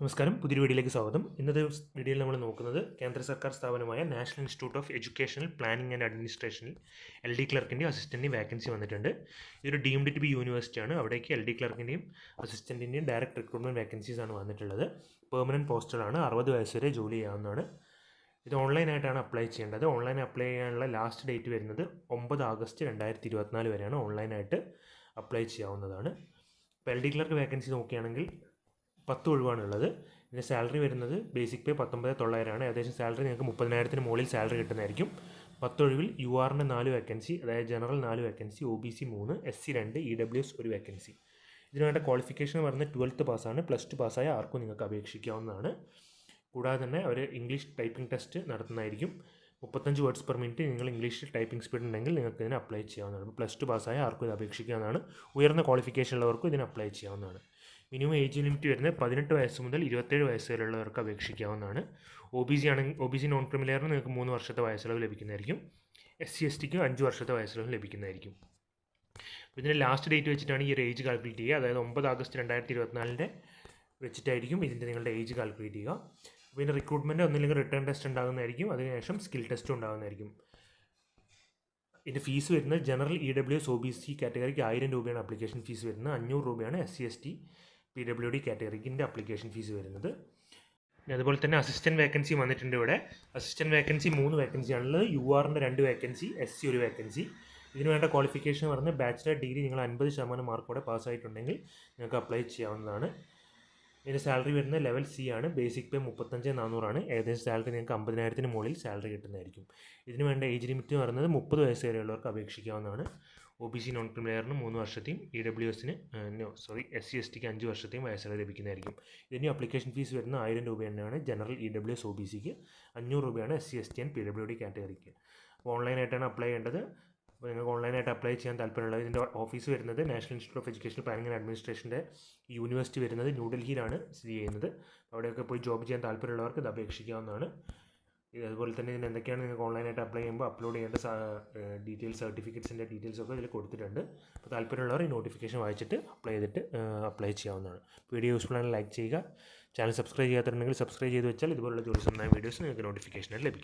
നമസ്കാരം. പുതിയൊരു വീഡിയോയിലേക്ക് സ്വാഗതം. ഇന്നത്തെ വീഡിയോയിൽ നമ്മൾ നോക്കുന്നത് കേന്ദ്ര സർക്കാർ സ്ഥാപനമായ national institute of educational planning and അഡ്മിനിസ്ട്രേഷനിൽ L D ക്ലർക്കിന്റെയും അസിസ്റ്റന്റിന്റെയും വേക്കൻസി വന്നിട്ടുണ്ട്. ഇതൊരു ഡീംഡ് ടു ബി യൂണിവേഴ്സിറ്റിയാണ്. അവിടേക്ക് എൽ ഡി ക്ലർക്കിന്റെയും അസിസ്റ്റന്റിന്റെയും ഡയറക്റ്റ് റിക്രൂട്ട്മെന്റ് വേക്കൻസീസ് ആണ് വന്നിട്ടുള്ളത്. പെർമനന്റ് പോസ്റ്റുകളാണ്. അറുപത് വയസ്സ് വരെ ജോലി ചെയ്യാവുന്നതാണ്. ഇത് ഓൺലൈനായിട്ടാണ് അപ്ലൈ ചെയ്യേണ്ടത്. ഓൺലൈൻ അപ്ലൈ ചെയ്യാനുള്ള ലാസ്റ്റ് ഡേറ്റ് വരുന്നത് ഒമ്പത് ആഗസ്റ്റ് രണ്ടായിരത്തി ഇരുപത്തിനാല് വരെയാണ്. ഓൺലൈനായിട്ട് അപ്ലൈ ചെയ്യാവുന്നതാണ്. ഇപ്പോൾ എൽ ഡി ക്ലർക്ക് വേക്കൻസി നോക്കുകയാണെങ്കിൽ പത്ത് ഒഴിവാണുള്ളത്. ഇതിന്റെ സാലറി വരുന്നത് ബേസിക് പേ പത്തൊമ്പത് തൊള്ളായിരമാണ്. ഏകദേശം സാലറി നിങ്ങൾക്ക് മുപ്പതിനായിരത്തിന് മുകളിൽ സാലറി കിട്ടുന്നതായിരിക്കും. പത്തൊഴിവിൽ യു ആറിന്റെ നാല് വേക്കൻസി അതായത് ജനറൽ നാല് വേക്കൻസി ഒ ബി സി മൂന്ന് എസ് സി രണ്ട് ഇ ഡബ്ല്യു എസ് ഒരു വേക്കൻസി ഇതിന് വേണ്ട ക്വാളിഫിക്കേഷൻ എന്ന് പറയുന്നത് ട്വൽത്ത് പാസ്സാണ് പ്ലസ് ടു പാസ്സായ ആർക്കും നിങ്ങൾക്ക് അപേക്ഷിക്കാവുന്നതാണ്. കൂടാതെ തന്നെ അവർ ഇംഗ്ലീഷ് ടൈപ്പിംഗ് ടെസ്റ്റ് നടത്തുന്നതായിരിക്കും. മുപ്പത്തഞ്ച് വേർഡ്സ് പെർ മിനിറ്റ് നിങ്ങൾ ഇംഗ്ലീഷിൽ ടൈപ്പിംഗ് സ്പീഡ് ഉണ്ടെങ്കിൽ നിങ്ങൾക്ക് ഇതിന് അപ്ലൈ ചെയ്യാവുന്നതാണ്. പ്ലസ് ടു പാസ്സായ ആർക്കും ഇത് അപേക്ഷിക്കാവുന്നതാണ്. ഉയർന്ന ക്വാളിഫിക്കേഷൻ ഉള്ളവർക്കും ഇതിന് അപ്ലൈ ചെയ്യാവുന്നതാണ്. മിനിമം ഏജ് ലിമിറ്റ് വരുന്നത് പതിനെട്ട് വയസ്സ് മുതൽ ഇരുപത്തേഴ് വയസ്സ് വരെയുള്ളവർക്ക് അപേക്ഷിക്കാവുന്നതാണ്. ഒ ബി സി ആണെങ്കിൽ ഒ ബി സി നോൺ ക്രിമിലെയറിന് നിങ്ങൾക്ക് മൂന്ന് വർഷത്തെ വയസ്സിളവ് ലഭിക്കുന്നതായിരിക്കും. എസ് സി എസ് ടിക്കും അഞ്ച് വർഷത്തെ വയസ്സിളവ് ലഭിക്കുന്നതായിരിക്കും. അപ്പോൾ ഇതിന്റെ ലാസ്റ്റ് ഡേറ്റ് വെച്ചിട്ടാണ് ഈ ഒരു ഏജ് കാൽക്കുലേറ്റ് ചെയ്യുക. അതായത് ഒമ്പത് ആഗസ്റ്റ് രണ്ടായിരത്തി ഇരുപത്തിനാലിന്റെ വെച്ചിട്ടായിരിക്കും ഇതിന്റെ നിങ്ങളുടെ ഏജ് കാൽക്കുലേറ്റ് ചെയ്യുക. പിന്നെ റിക്രൂട്ട്മെന്റ് ഒന്നില്ലെങ്കിൽ റിട്ടേൺ ടെസ്റ്റ് ഉണ്ടാകുന്നതായിരിക്കും. അതിനുശേഷം സ്കിൽ ടെസ്റ്റും ഉണ്ടാകുന്നതായിരിക്കും. ഇതിന്റെ ഫീസ് വരുന്നത് general E W S O B C കാറ്റഗറിക്ക് ആയിരം രൂപയാണ് അപ്ലിക്കേഷൻ ഫീസ് വരുന്നത്. അഞ്ഞൂറ് രൂപയാണ് S C S T P W D കാറ്റഗറിക്കിന്റെ application fees വരുന്നത്. അതുപോലെ തന്നെ അസിസ്റ്റന്റ് വേക്കൻസി വന്നിട്ടുണ്ട് ഇവിടെ. അസിസ്റ്റന്റ് വേക്കൻസി മൂന്ന് വേക്കൻസി ആണുള്ളത് യു ആറിന്റെ രണ്ട് വേക്കൻസി എസ് സി ഒരു വേക്കൻസി ഇതിന് വേണ്ട ക്വാളിഫിക്കേഷൻ പറഞ്ഞ് ബാച്ചിലർ ഡിഗ്രി നിങ്ങൾ അൻപത് ശതമാനം മാർക്കോടെ പാസ്സായിട്ടുണ്ടെങ്കിൽ നിങ്ങൾക്ക് അപ്ലൈ ചെയ്യാവുന്നതാണ്. ഇതിന്റെ സാലറി വരുന്ന ലെവൽ സി ആണ്. ബേസിക് പേ മുപ്പത്തഞ്ച് നാനൂറാണ് ഏകദേശം സാലറി നിങ്ങൾക്ക് അമ്പതിനായിരത്തിന് മുകളിൽ സാലറി കിട്ടുന്നതായിരിക്കും. ഇതിന് വേണ്ട ഏജ് ലിമിറ്റ് എന്ന് പറയുന്നത് മുപ്പത് വയസ്സ് വരെയുള്ളവർക്ക് അപേക്ഷിക്കാവുന്നതാണ്. ഒ ബി സി നോൺ ക്രിമിലെയറിന് മൂന്ന് വർഷത്തെയും ഇ ഡബ്ല്യു എസിന് സോറി എസ് സി എസ് ടിക്ക് അഞ്ച് വർഷത്തെയും വയസ്സുകൾ ലഭിക്കുന്നതായിരിക്കും. ഇതിന് അപ്ലിക്കേഷൻ ഫീസ് വരുന്ന ആയിരം രൂപ തന്നെയാണ് general E W S O B സിക്ക് അഞ്ഞൂറ് രൂപയാണ് S C S T and P W D കാറ്റഗറിക്ക് ഓൺലൈനായിട്ടാണ് അപ്ലൈ ചെയ്യേണ്ടത്. അപ്പോൾ നിങ്ങൾക്ക് ഓൺലൈനായിട്ട് അപ്ലൈ ചെയ്യാൻ താല്പര്യമുള്ളത് ഇതിന്റെ ഓഫീസ് വരുന്നത് national institute of education planning and അഡ്മിനിസ്ട്രേഷന്റെ university വരുന്നത് ന്യൂഡൽഹിയിലാണ് സ്ഥിതി ചെയ്യുന്നത്. അവിടെയൊക്കെ പോയി ജോബ് ചെയ്യാൻ താല്പര്യമുള്ളവർക്ക് ഇത് അപേക്ഷിക്കാവുന്നതാണ്. അതുപോലെ തന്നെ ഇതിന് എന്തൊക്കെയാണ് നിങ്ങൾക്ക് ഓൺലൈനായിട്ട് അപ്ലൈ ചെയ്യുമ്പോൾ അപ്ലോഡ് ചെയ്യേണ്ട ഡീറ്റെയിൽസ് സർട്ടിഫിക്കറ്റ്സിന്റെ ഡീറ്റെയിൽസ് ഒക്കെ ഇതിൽ കൊടുത്തിട്ടുണ്ട്. അപ്പോൾ താല്പര്യമുള്ളവർ ഈ നോട്ടിഫിക്കേഷൻ വായിച്ചിട്ട് അപ്ലൈ ചെയ്തിട്ട് അപ്ലൈ ചെയ്യാവുന്നതാണ്. വീഡിയോ യൂസ്ഫുൾ ആണ് ലൈക്ക് ചെയ്യുക. ചാനൽ സബ്സ്ക്രൈബ് ചെയ്യാത്തിട്ടുണ്ടെങ്കിൽ സബ്സ്ക്രൈബ് ചെയ്ത് വെച്ചാൽ ഇതുപോലുള്ള ജോലി സംബന്ധമായ വീഡിയോസ് നിങ്ങൾക്ക് നോട്ടിഫിക്കേഷനായിട്ട് ലഭിക്കും.